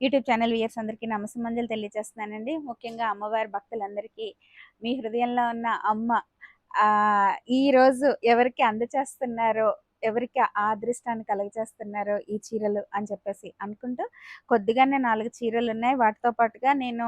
YouTube channel viewers అందరికీ నమస్సమంజలు తెలియజేస్తున్నానండి. ముఖ్యంగా అమ్మవారి భక్తులందరికీ మీ హృదయంలో ఉన్న అమ్మ ఈరోజు ఈ రోజు ఎవరికి అందచేస్తున్నారో ఎవరికి ఆ అదృష్టాన్ని కలగజేస్తున్నారో ఈ చీరలు అని చెప్పేసి అనుకుంటూ కొద్దిగానే నాలుగు చీరలు ఉన్నాయి. వాటితో పాటుగా నేను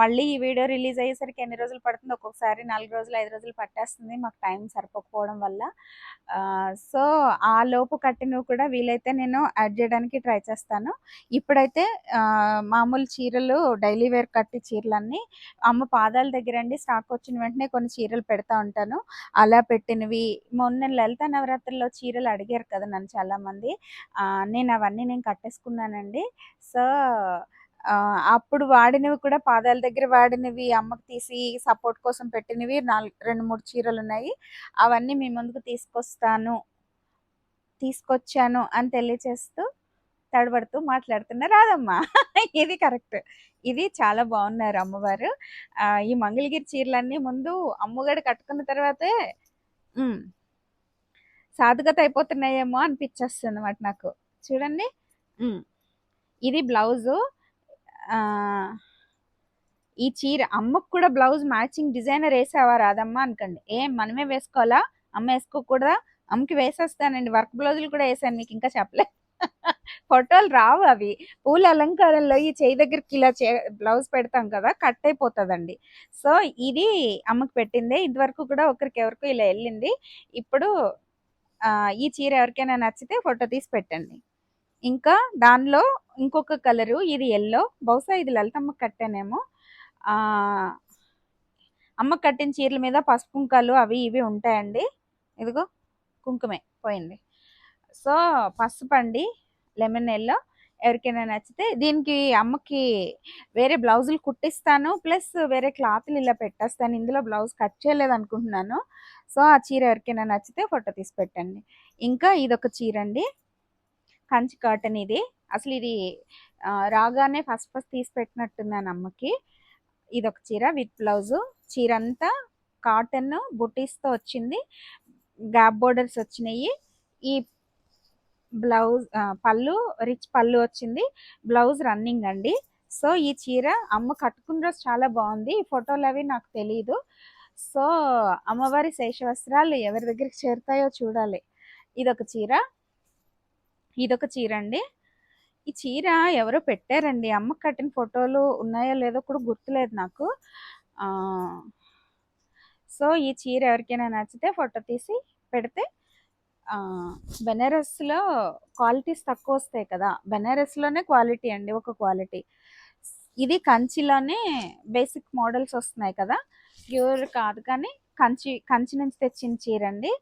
మళ్ళీ ఈ వీడియో రిలీజ్ అయ్యేసరికి ఎన్ని రోజులు పడుతుంది ఒక్కొక్కసారి నాలుగు రోజులు ఐదు రోజులు పట్టేస్తుంది మాకు టైం సరిపోకపోవడం వల్ల. సో ఆ లోపు కట్టినవి కూడా వీలైతే నేను యాడ్ చేయడానికి ట్రై చేస్తాను. ఇప్పుడైతే మామూలు చీరలు డైలీ వేర్ కట్టి చీరలన్నీ అమ్మ పాదాల దగ్గర అండి స్టాక్ వచ్చిన వెంటనే కొన్ని చీరలు పెడతా ఉంటాను. అలా పెట్టినవి. మొన్న లలిత నవరాత్రుల్లో చీరలు అడిగారు కదా నన్ను చాలా మంది నేను అవన్నీ నేను కట్టేసుకున్నానండి. సో అప్పుడు వాడినవి కూడా పాదాల దగ్గర వాడినవి అమ్మకి తీసి సపోర్ట్ కోసం పెట్టినవి నాలుగు రెండు మూడు చీరలు ఉన్నాయి అవన్నీ మీ ముందుకు తీసుకొస్తాను తీసుకొచ్చాను అని తెలియచేస్తూ తడబడుతూ మాట్లాడుతున్నా రాదమ్మా ఇది కరెక్ట్. ఇది చాలా బాగున్నారు అమ్మవారు. ఈ మంగళగిరి చీరలన్నీ ముందు అమ్మగారు కట్టుకున్న తర్వాతే సాధుగత అయిపోతున్నాయేమో అనిపించేస్తుంది అన్నమాట నాకు. చూడండి. ఇది బ్లౌజు. ఈ చీర అమ్మకు కూడా బ్లౌజ్ మ్యాచింగ్ డిజైనర్ వేసావా రాదమ్మా అనకండి. ఏం మనమే వేసుకోవాలా? అమ్మ వేసుకోకూడదా? అమ్మకి వేసేస్తానండి. వర్క్ బ్లౌజులు కూడా వేసాను మీకు ఇంకా చెప్పలే ఫోటోలు రావు అవి. పూల అలంకారంలో ఈ చేయి దగ్గరికి ఇలా చే బ్లౌజ్ పెడతాం కదా కట్ అయిపోతుందండి. సో ఇది అమ్మకి పెట్టిందే. ఇదివరకు కూడా ఒకరికి ఎవరికో ఇలా వెళ్ళింది. ఇప్పుడు ఈ చీర ఎవరికైనా నచ్చితే ఫోటో తీసి పెట్టండి. ఇంకా దానిలో ఇంకొక కలరు ఇది ఎల్లో బహుశా ఇది లలితమ్మ కట్టానేమో. అమ్మ కట్టిన చీరల మీద పసుపు కుంకాలు అవి ఇవి ఉంటాయండి. ఇదిగో కుంకుమే పోయింది. సో పసుపు అండి లెమన్ ఎల్లో ఎవరికైనా నచ్చితే దీనికి అమ్మకి వేరే బ్లౌజులు కుట్టిస్తాను ప్లస్ వేరే క్లాత్లు ఇలా పెట్టేస్తాను. ఇందులో బ్లౌజ్ కట్ చేయలేదు అనుకుంటున్నాను. సో ఆ చీర ఎవరికైనా నచ్చితే ఫోటో తీసి పెట్టండి. ఇంకా ఇదొక చీర అండి కంచి కాటన్ ఇది. అసలు ఇది రాగానే ఫస్ట్ ఫస్ట్ తీసి పెట్టినట్టున్నాను అమ్మకి ఇది ఒక చీర విత్ బ్లౌజు. చీర అంతా కాటన్ బుటీస్తో వచ్చింది. గ్యాప్ బోర్డర్స్ వచ్చినాయి. ఈ బ్లౌజ్ పళ్ళు రిచ్ పళ్ళు వచ్చింది. బ్లౌజ్ రన్నింగ్ అండి. సో ఈ చీర అమ్మ కట్టుకున్న రోజు చాలా బాగుంది. ఈ ఫోటోలు అవి నాకు తెలియదు సో అమ్మవారి శేషవస్త్రాలు ఎవరి దగ్గరికి చేరుతాయో చూడాలి. ఇదొక చీర. ఇదొక చీర అండి. ఈ చీర ఎవరో పెట్టారండి. అమ్మ కట్టిన ఫోటోలు ఉన్నాయో లేదో కూడా గుర్తులేదు నాకు. సో ఈ చీర ఎవరికైనా నచ్చితే ఫోటో తీసి పెడితే బెనారస్లో క్వాలిటీస్ తక్కువ వస్తాయి కదా. బెనారస్లోనే క్వాలిటీ అండి ఒక క్వాలిటీ. ఇది కంచిలోనే బేసిక్ మోడల్స్ వస్తున్నాయి కదా. ప్యూర్ కాదు కానీ కంచి కంచి నుంచి తెచ్చిన చీర అండి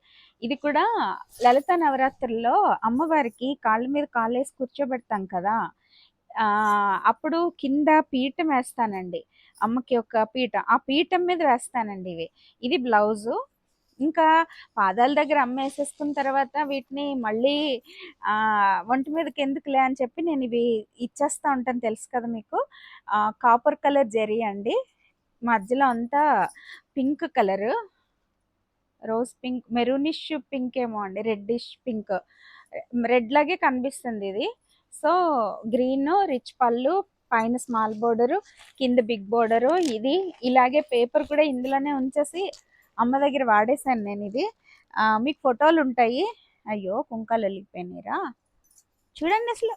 ఇది కూడా లలిత నవరాత్రుల్లో అమ్మవారికి కాళ్ళ మీద కాళ్ళు వేసి కూర్చోబెడతాం కదా. అప్పుడు కింద పీఠం వేస్తానండి. అమ్మకి ఒక పీఠం. ఆ పీఠం మీద వేస్తానండి ఇవి. ఇది బ్లౌజు ఇంకా పాదాల దగ్గర అమ్మేసేసుకున్న తర్వాత వీటిని మళ్ళీ ఒంటి మీదకి ఎందుకులే అని చెప్పి నేను ఇవి ఇచ్చేస్తా ఉంటాను తెలుసు కదా మీకు. కాపర్ కలర్ జెరీ అండి. మధ్యలో అంతా pink colour. Rose pink maroonish pink ఏమో అండి రెడ్డిష్ పింక్. రెడ్ లాగే కనిపిస్తుంది ఇది. సో గ్రీన్ రిచ్ పళ్ళు పైన స్మాల్ బోర్డరు కింద బిగ్ బోర్డరు ఇది ఇలాగే పేపర్ కూడా ఇందులోనే ఉంచేసి అమ్మ దగ్గర వాడేసాను నేను ఇది. మీకు ఫోటోలు ఉంటాయి. అయ్యో కుంకాలు వెళ్ళిపోయినాయిరా చూడండి అసలు.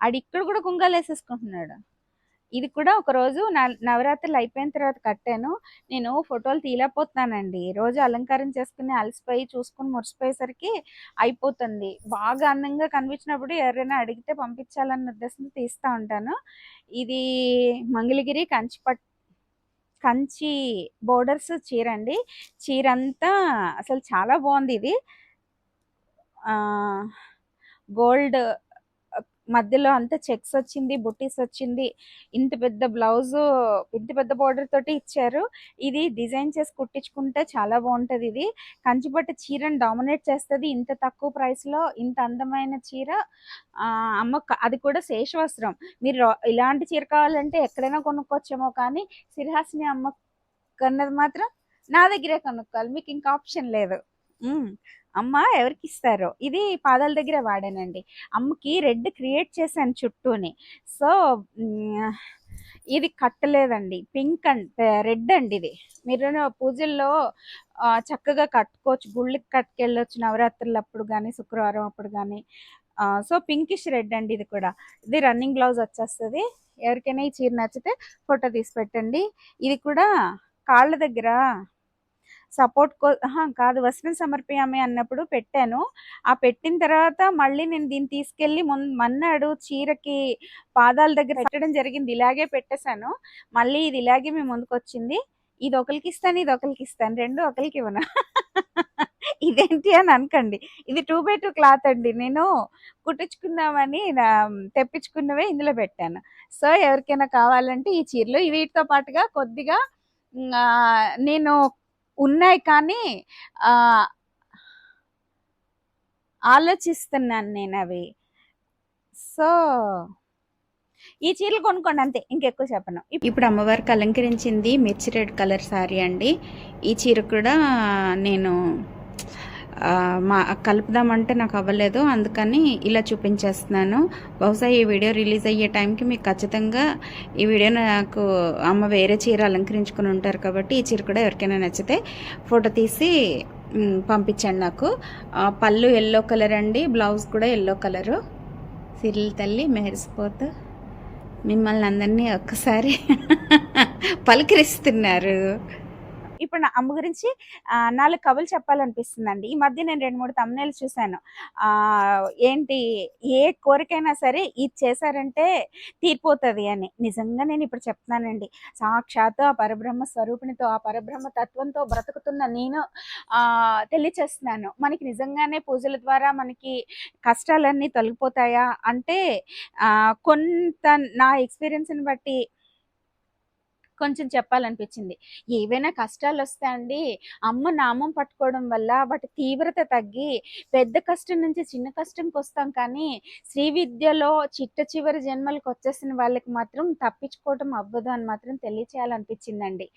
ఆడి ఇక్కడ కూడా కుంకాలు వేసేసుకుంటున్నాడు. ఇది కూడా ఒకరోజు నవరాత్రులు అయిపోయిన తర్వాత కట్టాను. నేను ఫోటోలు తీయలేకపోతున్నానండి. రోజు అలంకారం చేసుకుని అలసిపోయి చూసుకుని మురిసిపోయేసరికి అయిపోతుంది. బాగా అందంగా కనిపించినప్పుడు ఎవరైనా అడిగితే పంపించాలన్న ఉద్దేశంతో తీస్తూ ఉంటాను. ఇది మంగళగిరి కంచిపట్ కంచి బోర్డర్స్ చీర అండి చీర అంతా అసలు చాలా బాగుంది ఇది. గోల్డ్ మధ్యలో అంతా చెక్స్ వచ్చింది బుట్టీస్ వచ్చింది. ఇంత పెద్ద బ్లౌజ్ ఇంత పెద్ద బార్డర్ తోటి ఇచ్చారు. ఇది డిజైన్ చేసి కుట్టించుకుంటే చాలా బాగుంటుంది ఇది. కంచిపట్టు చీరని డామినేట్ చేస్తుంది ఇంత తక్కువ ప్రైస్లో ఇంత అందమైన చీర. అమ్మ అది కూడా శేషవస్త్రం. మీరు ఇలాంటి చీర కావాలంటే ఎక్కడైనా కొనుక్కోవచ్చేమో కానీ సిరిహాసిని అమ్మ కన్నది మాత్రం నా దగ్గరే కొనుక్కోవాలి. మీకు ఇంకా ఆప్షన్ లేదు. అమ్మ ఎవరికి ఇస్తారో ఇది పాదాల దగ్గర వాడానండి. అమ్మకి రెడ్ క్రియేట్ చేశాను చుట్టూని. సో ఇది కట్టలేదండి. పింక్ అండ్ రెడ్ అండి ఇది. మీరు పూజల్లో చక్కగా కట్టుకోవచ్చు. గుళ్ళకి కట్టుకెళ్ళొచ్చు. నవరాత్రులు అప్పుడు కానీ శుక్రవారం అప్పుడు కానీ సో పింకిష్ రెడ్ అండి ఇది కూడా. ఇది రన్నింగ్ బ్లౌజ్ వచ్చేస్తుంది. ఎవరికైనా ఈ చీర నచ్చితే ఫోటో తీసి పెట్టండి. ఇది కూడా కాళ్ళ దగ్గర సపోర్ట్ కో కాదు. వస్త్రం సమర్పయామి అన్నప్పుడు పెట్టాను. ఆ పెట్టిన తర్వాత మళ్ళీ నేను దీన్ని తీసుకెళ్ళి మున్ మన్నాడు చీరకి పాదాల దగ్గర పెట్టడం జరిగింది. ఇలాగే పెట్టేశాను. మళ్ళీ ఇది ఇలాగే మీ ముందుకు వచ్చింది. ఇది ఒకరికి ఇస్తాను ఇది ఒకరికి ఇస్తాను. రెండు ఒకరికి ఇవ్వను. ఇదేంటి అని అనకండి. ఇది టూ బై టూ క్లాత్ అండి. నేను కుట్టించుకుందామని తెప్పించుకున్నవే ఇందులో పెట్టాను. సో ఎవరికైనా కావాలంటే ఈ చీరలు వీటితో పాటుగా కొద్దిగా నేను ఉన్నాయి కానీ ఆలోచిస్తున్నాను నేను అవి. సో ఈ చీరలు కొనుక్కోండి అంతే ఇంకెక్కువ చెప్పను. ఇప్పుడు అమ్మవారికి అలంకరించింది మిర్చి రెడ్ కలర్ శారీ అండి. ఈ చీర కూడా నేను మా కలుపుదామంటే నాకు అవ్వలేదు అందుకని ఇలా చూపించేస్తున్నాను. బహుశా ఈ వీడియో రిలీజ్ అయ్యే టైంకి మీకు ఖచ్చితంగా ఈ వీడియో నాకు అమ్మ వేరే చీర అలంకరించుకుని ఉంటారు కాబట్టి ఈ చీర కూడా ఎవరికైనా నచ్చితే ఫోటో తీసి పంపించండి నాకు. పళ్ళు ఎల్లో కలర్ అండి బ్లౌజ్ కూడా ఎల్లో కలరు. సిరిల్ తల్లి మెరిసిపోతూ మిమ్మల్ని అందరినీ ఒక్కసారి పలకరిస్తున్నారు. ఇప్పుడు నా అమ్మ గురించి నాలుగు కవులు చెప్పాలనిపిస్తుందండి. ఈ మధ్య నేను రెండు మూడు తమ్నేలు చూశాను. ఏంటి ఏ కోరికైనా సరే ఇది చేశారంటే తీరిపోతుంది అని. నిజంగా నేను ఇప్పుడు చెప్తున్నానండి. సాక్షాత్తు ఆ పరబ్రహ్మ స్వరూపిణితో ఆ పరబ్రహ్మ తత్వంతో బ్రతుకుతున్న నేను తెలియచేస్తున్నాను. మనకి నిజంగానే పూజల ద్వారా మనకి కష్టాలన్నీ తొలగిపోతాయా అంటే కొంత నా ఎక్స్పీరియన్స్ని బట్టి కొంచెం చెప్పాలనిపించింది. ఏవైనా కష్టాలు వస్తాయండి అమ్మ నామం పట్టుకోవడం వల్ల వాటి తీవ్రత తగ్గి పెద్ద కష్టం నుంచి చిన్న కష్టంకి వస్తాం కానీ శ్రీ విద్యలో చిట్ట చివరి జన్మలకు వచ్చేసిన వాళ్ళకి మాత్రం తప్పించుకోవటం అవ్వదు అని మాత్రం తెలియచేయాలనిపించిందండి.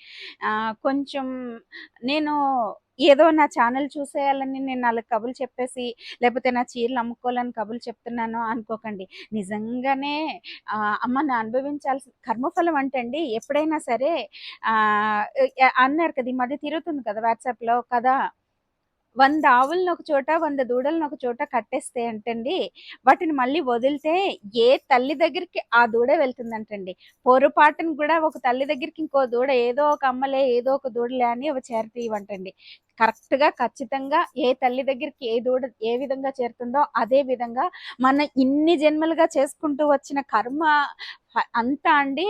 కొంచెం నేను ఏదో నా ఛానల్ చూసేయాలని నేను వాళ్ళకి కబులు చెప్పేసి లేకపోతే నా చీరలు అమ్ముకోవాలని కబులు చెప్తున్నాను అనుకోకండి. నిజంగానే అమ్మ నా అనుభవించాల్సిన కర్మఫలం అంటే అండి ఎప్పుడైనా సరే అన్నారు కదా ఈ మధ్య తిరుగుతుంది కదా వాట్సాప్లో కదా? వంద ఆవులను ఒక చోట వంద దూడలను ఒక చోట కట్టేస్తే అంటండి వాటిని మళ్ళీ వదిలితే ఏ తల్లి దగ్గరికి ఆ దూడ వెళ్తుందంటండి. పొరపాటును కూడా ఒక తల్లి దగ్గరికి ఇంకో దూడ ఏదో ఒక అమ్మలే ఏదో ఒక దూడలే అని అవి చేరతీయవంటండి. కరెక్ట్గా ఖచ్చితంగా ఏ తల్లి దగ్గరికి ఏ దూడ ఏ విధంగా చేరుతుందో అదే విధంగా మన ఇన్ని జన్మలుగా చేసుకుంటూ వచ్చిన కర్మ అంతా అండి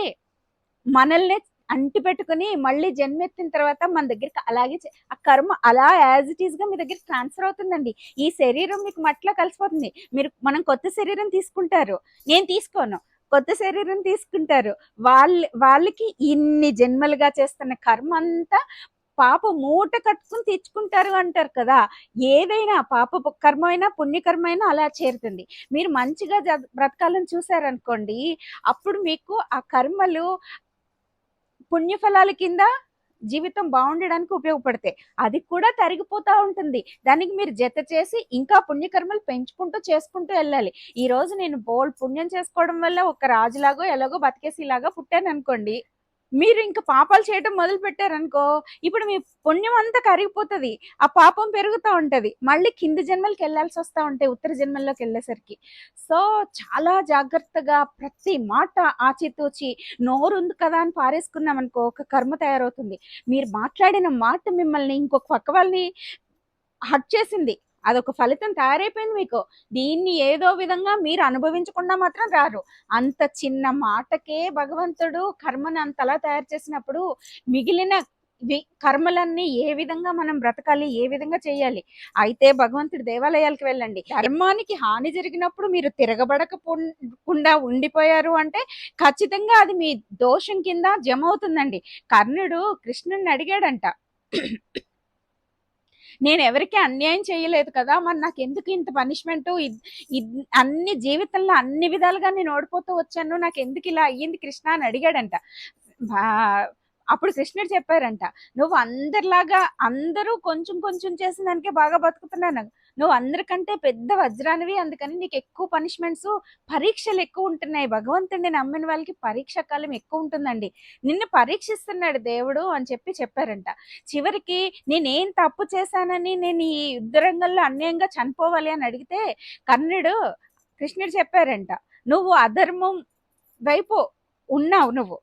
మనల్ని అంటి పెట్టుకుని మళ్ళీ జన్మెత్తిన తర్వాత మన దగ్గరికి అలాగే ఆ కర్మ అలా యాజ్ ఇట్ ఈస్గా మీ దగ్గర ట్రాన్స్ఫర్ అవుతుందండి. ఈ శరీరం మీకు మట్టిలో కలిసిపోతుంది. మీరు మనం కొత్త శరీరం తీసుకుంటారు. నేను తీసుకోను. కొత్త శరీరం తీసుకుంటారు. వాళ్ళ వాళ్ళకి ఇన్ని జన్మలుగా చేస్తున్న కర్మ అంతా పాప మూట కట్టుకుని తెచ్చుకుంటారు అంటారు కదా. ఏదైనా పాప కర్మ అయినా పుణ్యకర్మ అయినా అలా చేరుతుంది. మీరు మంచిగా బ్రతకాలని చూసారనుకోండి అప్పుడు మీకు ఆ కర్మలు పుణ్యఫలాల కింద జీవితం బాగుండడానికి ఉపయోగపడతాయి అది కూడా తరిగిపోతూ ఉంటుంది. దానికి మీరు జత చేసి ఇంకా పుణ్యకర్మలు పెంచుకుంటూ చేసుకుంటూ వెళ్ళాలి. ఈ రోజు నేను బోల్ పుణ్యం చేసుకోవడం వల్ల ఒక రాజులాగో ఎలాగో బతికేసిలాగా పుట్టాను అనుకోండి. మీరు ఇంకా పాపాలు చేయటం మొదలు పెట్టారనుకో ఇప్పుడు మీ పుణ్యం అంతా కరిగిపోతుంది. ఆ పాపం పెరుగుతూ ఉంటుంది. మళ్ళీ కింది జన్మలకి వెళ్ళాల్సి వస్తూ ఉంటాయి ఉత్తర జన్మల్లోకి వెళ్ళేసరికి. సో చాలా జాగ్రత్తగా ప్రతి మాట ఆచితూచి నోరు ఉంది కదా అని పారేసుకున్నాం అనుకో ఒక కర్మ తయారవుతుంది. మీరు మాట్లాడిన మాట మిమ్మల్ని ఇంకొక పక్క వాళ్ళని హట్ చేసింది. అదొక ఫలితం తయారైపోయింది మీకు. దీన్ని ఏదో విధంగా మీరు అనుభవించకుండా మాత్రం రారు. అంత చిన్న మాటకే భగవంతుడు కర్మని అంతలా తయారు చేసినప్పుడు మిగిలిన వి- కర్మలన్నీ ఏ విధంగా మనం బ్రతకాలి ఏ విధంగా చేయాలి? అయితే భగవంతుడి దేవాలయాలకు వెళ్ళండి. ధర్మానికి హాని జరిగినప్పుడు మీరు తిరగబడకుండా ఉండిపోయారు అంటే ఖచ్చితంగా అది మీ దోషం కింద జమ అవుతుందండి. కర్ణుడు కృష్ణుడిని అడిగాడంట. నేను ఎవరికి అన్యాయం చేయలేదు కదా మరి నాకు ఎందుకు ఇంత పనిష్మెంట్ అన్ని జీవితంలో అన్ని విధాలుగా నేను ఓడిపోతూ వచ్చాను నాకు ఎందుకు ఇలా అయ్యింది కృష్ణ అని అడిగాడంట. అప్పుడు కృష్ణుడు చెప్పారంట నువ్వు అందరిలాగా అందరూ కొంచెం కొంచెం చేసిన దానికే బాగా బతుకుతున్నాను. నువ్వు అందరికంటే పెద్ద వజ్రానివి. అందుకని నీకు ఎక్కువ పనిష్మెంట్స్ పరీక్షలు ఎక్కువ ఉంటున్నాయి. భగవంతుడిని నమ్మిన వాళ్ళకి పరీక్ష కాలం ఎక్కువ ఉంటుందండి. నిన్ను పరీక్షిస్తున్నాడు దేవుడు అని చెప్పి చెప్పారంట. చివరికి నేనేం తప్పు చేశానని నేను ఈ యుద్ధ రంగంలో అన్యాయంగా చనిపోవాలి అని అడిగితే కర్ణుడు కృష్ణుడు చెప్పారంట నువ్వు అధర్మం వైపు ఉన్నావు నువ్వు.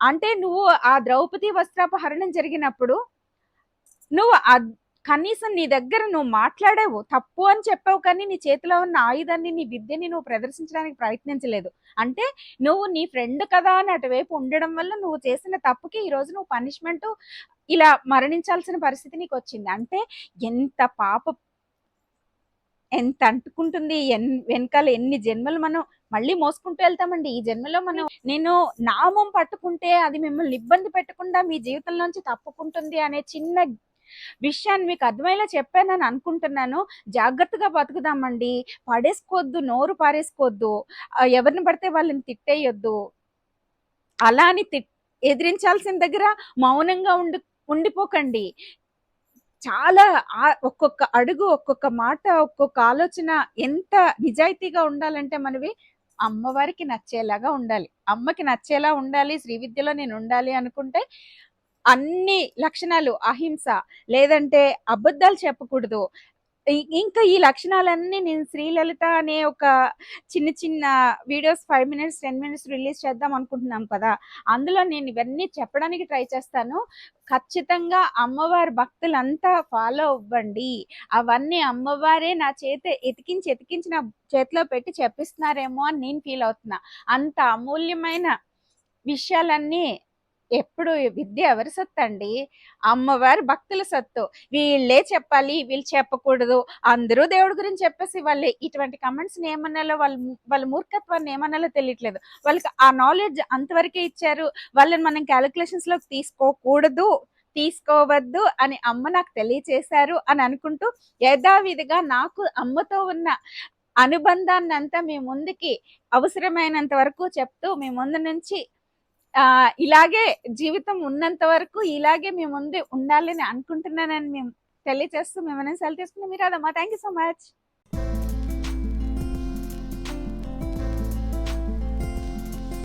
అంటే నువ్వు ఆ ద్రౌపది వస్త్రాపహరణం జరిగినప్పుడు నువ్వు కనీసం నీ దగ్గర నువ్వు మాట్లాడావు తప్పు అని చెప్పావు కానీ నీ చేతిలో ఉన్న ఆయుధాన్ని నీ విద్యని నువ్వు ప్రదర్శించడానికి ప్రయత్నించలేదు. అంటే నువ్వు నీ ఫ్రెండ్ కదా అని అటువైపు ఉండడం వల్ల నువ్వు చేసిన తప్పుకి ఈ రోజు నువ్వు పనిష్మెంట్ ఇలా మరణించాల్సిన పరిస్థితి నీకు వచ్చింది. అంటే ఎంత పాప ఎంత అంటుకుంటుంది ఎన్ వెనకాల ఎన్ని జన్మలు మనం మళ్ళీ మోసుకుంటూ వెళ్తామండి. ఈ జన్మలో మనం నేను నామం పట్టుకుంటే అది మిమ్మల్ని ఇబ్బంది పెట్టకుండా మీ జీవితంలోంచి తప్పుకుంటుంది అనే చిన్న విషయాన్ని మీకు అర్థమయ్యేలా చెప్పానని అనుకుంటున్నాను. జాగ్రత్తగా బతుకుదామండి. పడేసుకోవద్దు నోరు పారేసుకోవద్దు ఎవరిని పడితే వాళ్ళని తిట్టేయొద్దు. అలా అని తిట్ ఎదిరించాల్సిన దగ్గర మౌనంగా ఉండి ఉండిపోకండి. చాలా ఆ- ఒక్కొక్క అడుగు ఒక్కొక్క మాట ఒక్కొక్క ఆలోచన ఎంత నిజాయితీగా ఉండాలంటే మనవి అమ్మవారికి నచ్చేలాగా ఉండాలి. అమ్మకి నచ్చేలా ఉండాలి. శ్రీ విద్యలో నేను ఉండాలి అనుకుంటే అన్ని లక్షణాలు అహింస లేదంటే అబద్ధాలు చెప్పకూడదు. ఇంకా ఈ లక్షణాలన్నీ నేను శ్రీలలిత అనే ఒక చిన్న చిన్న videos five minutes ten minutes release చేద్దాం అనుకుంటున్నాం కదా. అందులో నేను ఇవన్నీ చెప్పడానికి ట్రై చేస్తాను. ఖచ్చితంగా అమ్మవారి భక్తులంతా ఫాలో అవ్వండి. అవన్నీ అమ్మవారే నా చేత ఎతికించి ఎతికించి నా చేతిలో పెట్టి చెప్పిస్తున్నారేమో అని నేను ఫీల్ అవుతున్నా. అంత అమూల్యమైన విషయాలన్నీ ఎప్పుడు విద్య ఎవరి సత్తు అండి అమ్మవారి భక్తుల సత్తు. వీళ్ళే చెప్పాలి వీళ్ళు చెప్పకూడదు. అందరూ దేవుడి గురించి చెప్పేసి వాళ్ళే. ఇటువంటి కమెంట్స్ని ఏమన్నాలో వాళ్ళ వాళ్ళ మూర్ఖత్వాన్ని ఏమన్నాలో తెలియట్లేదు. వాళ్ళకి ఆ నాలెడ్జ్ అంతవరకే ఇచ్చారు. వాళ్ళని మనం క్యాలిక్యులేషన్స్లోకి తీసుకోకూడదు తీసుకోవద్దు అని అమ్మ నాకు తెలియచేశారు అని అనుకుంటూ యథావిధిగా నాకు అమ్మతో ఉన్న అనుబంధాన్ని అంతా మీ ముందుకి అవసరమైనంత వరకు చెప్తూ మీ ముందు నుంచి ఇలాగే జీవితం ఉన్నంత వరకు ఇలాగే మీ ముందు ఉండాలని అనుకుంటున్నానని మేము తెలియజేస్తూ మేమైనా సెల్ తీసుకున్నాం మీరు అదమ్మా థ్యాంక్ యూ సో మచ్